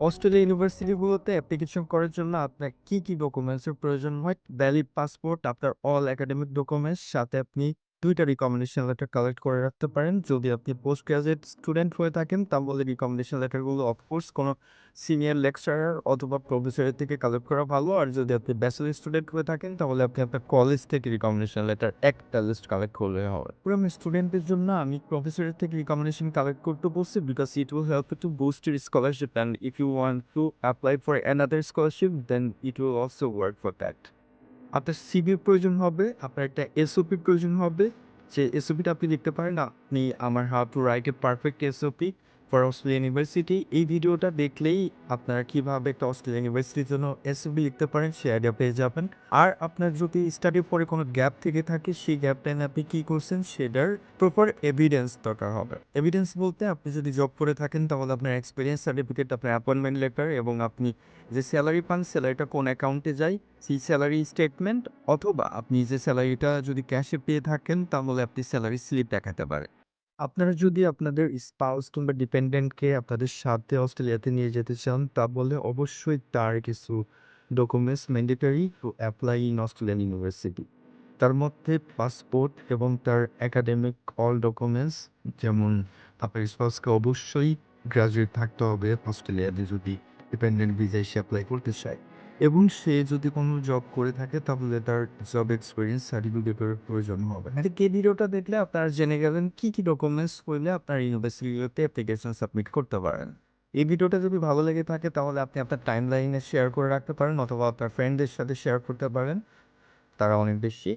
Australia ইউনিভার্সিটিগুলোতে application করার জন্য আপনার কি, কি ডকুমেন্টসের প্রয়োজন হয়? ভ্যালিড পাসপোর্ট, আপনার অল একাডেমিক ডকুমেন্টস, সাথে আপনি ২ টা রিকমেন্ডেশন লেটার কালেক্ট করে রাখতে পারেন। যদি আপনি পোস্ট গ্রাজুয়েট স্টুডেন্ট হয়ে থাকেন, তাহলে রিকমেন্ডেশন লেটারগুলো অফকোর্স কোনো সিনিয়র লেকচারার অথবা প্রফেসরের থেকে কালেক্ট করা ভালো। আর যদি আপনি ব্যাচেলর স্টুডেন্ট হয়ে থাকেন, তাহলে আপনি আপনার কলেজ থেকে রিকমেন্ডেশন লেটার একটা লিস্ট কালেক্ট করলেই হবে। পুরো আমি স্টুডেন্টদের জন্য আমি প্রফেসরের থেকে রিকমেন্ডেশন কালেক্ট করতে বলছি because it will help to boost your scholarship and if you want to apply for another scholarship then it will also work for that. আপনার সিবি প্রয়োজন হবে, আপনার একটা এসওপি প্রয়োজন হবে। যে এসওপিটা আপনি দেখতে পারেন আপনি আমার how to write a perfect SOP for Australia university. এই ভিডিওটা দেখলেই আপনারা কীভাবে একটা অস্ট্রেলিয়া ইউনিভার্সিটির জন্য এসওপি লিখতে পারেন সে আইডিয়া পেয়ে যাবেন। আর আপনার যদি স্টাডির পরে কোনো গ্যাপ থেকে থাকে সেই গ্যাপ টাইমে আপনি কি করছেন সেটার প্রপার এভিডেন্স দরকার হবে। এভিডেন্স বলতে আপনি যদি জব করে থাকেন তাহলে আপনার এক্সপিরিয়েন্স সার্টিফিকেট, আপনার অ্যাপয়েন্টমেন্ট লেটার এবং আপনি যে স্যালারি পান স্যালারিটা কোন অ্যাকাউন্টে যায় সেই স্যালারি স্টেটমেন্ট অথবা আপনি যে স্যালারিটা যদি ক্যাশে পেয়ে থাকেন তাহলে আপনি স্যালারি স্লিপ দেখাতে পারেন। আপনারা যদি আপনাদের স্পাউস কিংবা ডিপেন্ডেন্টকে আপনাদের সাথে অস্ট্রেলিয়াতে নিয়ে যেতে চান তাহলে অবশ্যই তার কিছু documents mandatory to apply in Australian university. তার মধ্যে পাসপোর্ট এবং তার একাডেমিক অল ডকুমেন্টস যেমন আপনার স্পাউসকে অবশ্যই গ্রাজুয়েট থাকতে হবে অস্ট্রেলিয়াতে যদি ডিপেন্ডেন্ট ভিসায় সে অ্যাপ্লাই করতে চায় এবং সে যদি কোনো জব করে থাকে তাহলে তার জব এক্সপিরিয়েন্স সার্টিফিকেটের প্রয়োজন হবে। এই ভিডিওটা দেখলে আপনার জেনে গেলেন কি, কি ডকুমেন্টস করলে আপনার ইউনিভার্সিটিতে অ্যাপ্লিকেশন সাবমিট করতে পারেন। এই ভিডিওটা যদি ভালো লেগে থাকে তাহলে আপনি আপনার টাইম লাইনে শেয়ার করে রাখতে পারেন অথবা আপনার ফ্রেন্ডদের সাথে শেয়ার করতে পারেন। তারা অনেক বেশি